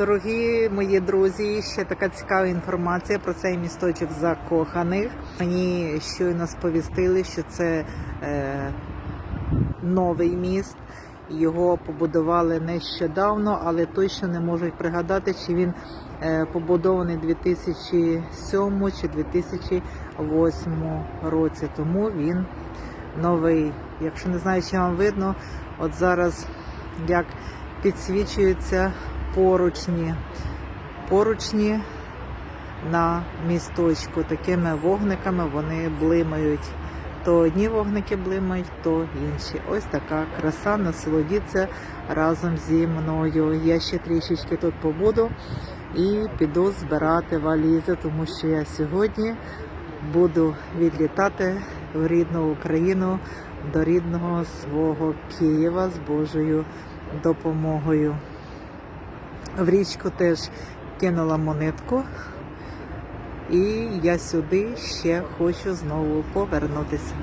Дорогі мої друзі, ще така цікава інформація про цей місточок закоханих. Мені щойно сповістили, що це е, новий міст. Його побудували нещодавно, але точно не можуть пригадати, чи він е, побудований 2007 чи 2008 році. Тому він новий. Якщо не знаю, чи вам видно, от зараз як підсвічуються поручні, поручні на місточку. Такими вогниками вони блимають. То одні вогники блимають, то інші. Ось така краса, насолодіться разом зі мною. Я ще трішечки тут побуду і піду збирати валізи, тому що я сьогодні буду відлітати в рідну Україну до рідного свого Києва з Божою допомогою. В річку теж кинула монетку. І я сюди ще хочу знову повернутися.